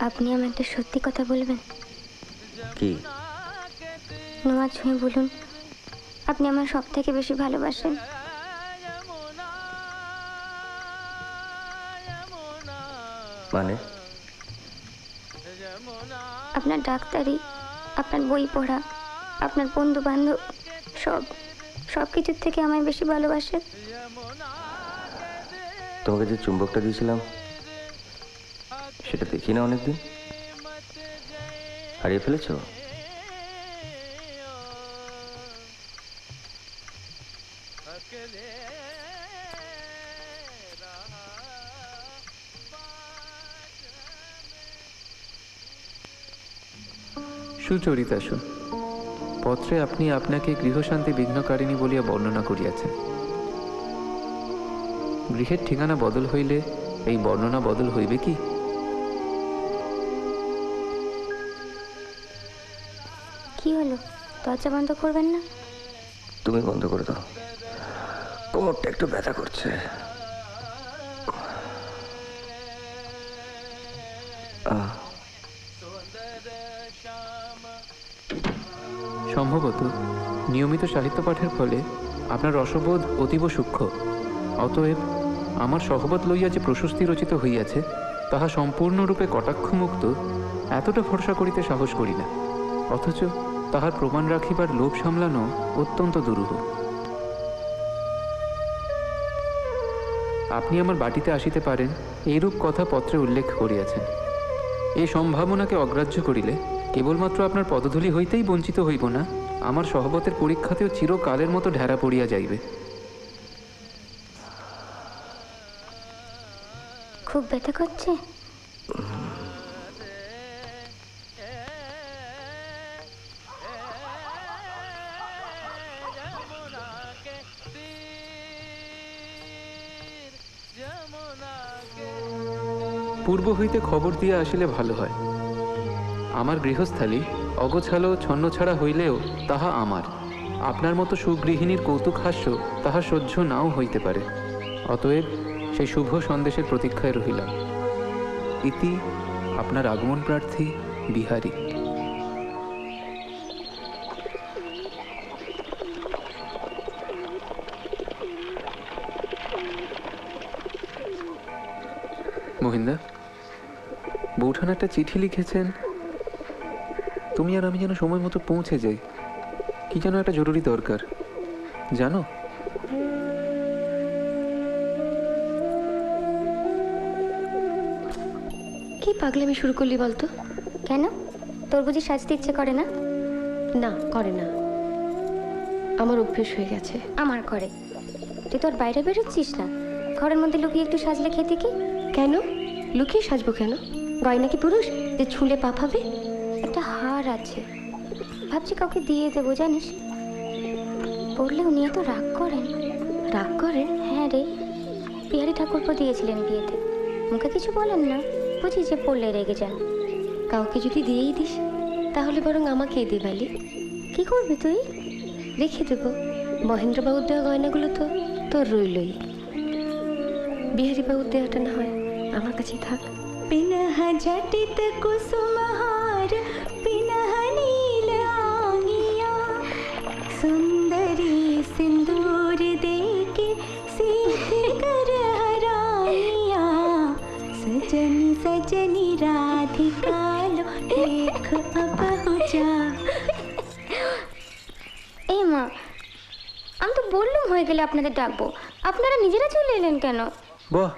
আপনি আমার একটা সত্যি কথা বলবেন? কি? নোয়া ছুঁয়ে বলুন আপনি আমার সব থেকে বেশি ভালোবাসেন। মানে? আপনার ডাক্তারি আপনার বই পড়া, আপনার বন্ধু বান্ধব সব সব কিছুর থেকে আমায় বেশি ভালোবাসে তোমাকে যে চুম্বকটা দিয়েছিলাম, সেটা দেখি না অনেকদিন। হারিয়ে ফেলেছ? সুচরিতাসু পত্রে আপনি আপনাকে গৃহশান্তি বিঘ্নকারিণী বলিয়া বর্ণনা করিয়াছেন। গৃহের ঠিকানা বদল হইলে এই বর্ণনা বদল হইবে কি? কি হলো? দরজা বন্ধ করবেন না? তুমি বন্ধ করে দাও। কোমরটা একটু ব্যথা করছে। আহ, সম্ভবত নিয়মিত সাহিত্য পাঠের ফলে আপনার রসবোধ অতীব সূক্ষ্ম। অতএব আমার সহবত লইয়া যে প্রশস্তি রচিত হইয়াছে, তাহা সম্পূর্ণরূপে কটাক্ষমুক্ত, এতটা ভরসা করিতে সাহস করি না। অথচ তাহার প্রমাণ রাখিবার লোভ সামলানো অত্যন্ত দুরূহ। আপনি আমার বাটিতে আসিতে পারেন, এইরূপ কথা পত্রে উল্লেখ করিয়াছেন। এই সম্ভাবনাকে অগ্রাহ্য করিলে কেবলমাত্র আপনার পদধূলি হইতেই বঞ্চিত হইব না আমার সহবতের পরীক্ষাতেও চিরকালের মতো ঢেরা পড়িয়া যাইবে। খুব ব্যথা করছে? পূর্ব হইতে খবর দিয়া আসিলে ভালো হয়। আমার গৃহস্থালী অগোছালো ছন্নছাড়া হইলেও তাহা আমার। আপনার মতো সুগৃহিণীর কৌতুক হাস্য তাহা সহ্য নাও হইতে পারে। অতএব সেই শুভ সন্দেশের প্রতীক্ষায় রহিলাম। ইতি আপনার আগমন প্রার্থী বিহারী। মহিন্দা বৌঠান একটা চিঠি লিখেছেন। তুমি আর আমি যেন সময় মতো পৌঁছে যাই। কি যেন একটা জরুরি দরকার। জানো? কি পাগলামি শুরু করলি বলতো? কেন? তোর বুঝি সাজতে ইচ্ছে করে না? না করে না। আমার অভ্যেস হয়ে গেছে। আমার করে। তুই তোর বাইরে বেরোচ্ছিস না। ঘরের মধ্যে লুকিয়ে একটু সাজলে খেতে কি? কেন? লুকিয়ে সাজবো কেন? গয়না কি পুরুষ? যে ছুঁলে পাফাবে একটা হার আছে। ভাবছি কাউকে দিয়ে দেবো জানিস? পড়লে উনি এত রাগ করেন। রাগ করেন? হ্যাঁ রে। বিহারি ঠাকুরপো দিয়েছিলেন বিয়েতে। মুখে কিছু বলেন না। বুঝি যে পড়লে রেগে যান। কাউকে যদি দিয়েই দিস তাহলে বরং আমাকে দে বালি। কি করবি তুই? রেখে দেবো। মহেন্দ্রবাবুর দেওয়া গয়নাগুলো তো তোর রইলই। বিহারী বাবুর দেওয়াটা না হয় আমার কাছেই থাক। पिनः जटित कुसुमहार पिनः नील आंगिया सुंदरी सिंदूर देके सीधी कर हराइया सजनी सजनी राधिका लो देख अब हो जा এই মা আমি তো বললাম হয়ে গেলে আপনাদের ডাকবো আপনারা নিজেরা চলে এলেন কেন বাহ